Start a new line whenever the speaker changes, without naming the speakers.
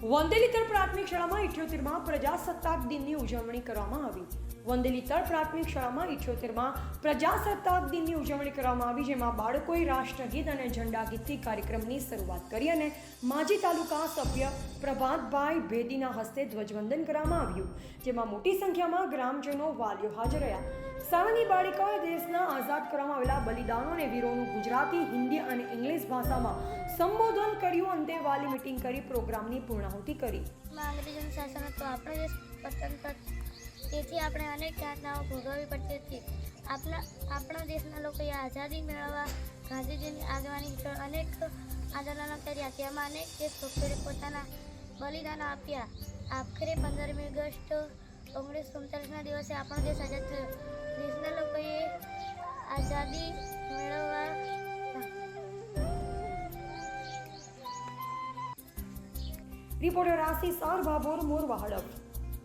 વંદેલીતર પ્રાથમિક શાળામાં ઇઠ્યોતેરમાં પ્રજાસત્તાક દિનની ઉજવણી કરવામાં આવી. વંદેલીતર પ્રાથમિક શાળામાં ઇઠ્યોતેરમાં પ્રજાસત્તાક દિનની ઉજવણી કરવામાં આવી, જેમાં બાળકોએ રાષ્ટ્રગીત અને ઝંડા ગીતથી કાર્યક્રમની શરૂઆત કરી અને માજી તાલુકા સભ્ય પ્રભાતભાઈ ભેદીના હસ્તે ધ્વજવંદન કરવામાં આવ્યું, જેમાં મોટી સંખ્યામાં ગ્રામજનો વાલીઓ હાજર રહ્યા. શાળાની બાળિકાઓએ દેશના આઝાદ કરવામાં આવેલા બલિદાનો અને વીરોનું ગુજરાતી, હિન્દી અને ઇંગ્લિશ ભાષામાં સંબોધન કર્યું. અંતે વાલી મિટિંગ કરી પ્રોગ્રામની પૂર્ણાહુતિ કરી.
અંગ્રેજોનું શાસન હતું આપણો દેશ સ્વતંત્ર અનેક યાતનાઓ ભોગવવી પડતી હતી. આપણા આપણા દેશના લોકોએ આઝાદી મેળવવા ગાંધીજીની આગેવાની હેઠળ અનેક આંદોલનો કર્યા. તેમાં અનેક દેશભક્તોએ પોતાના બલિદાનો આપ્યા. આખરે પંદરમી ઓગસ્ટ ઓગણીસો સુડતાલીસના દિવસે આપણો દેશ આઝાદ થયો. દેશના લોકોએ આઝાદી મેળવવા
રિપોર્ટર આશિષ આર ભાભોર મોરવા હડપ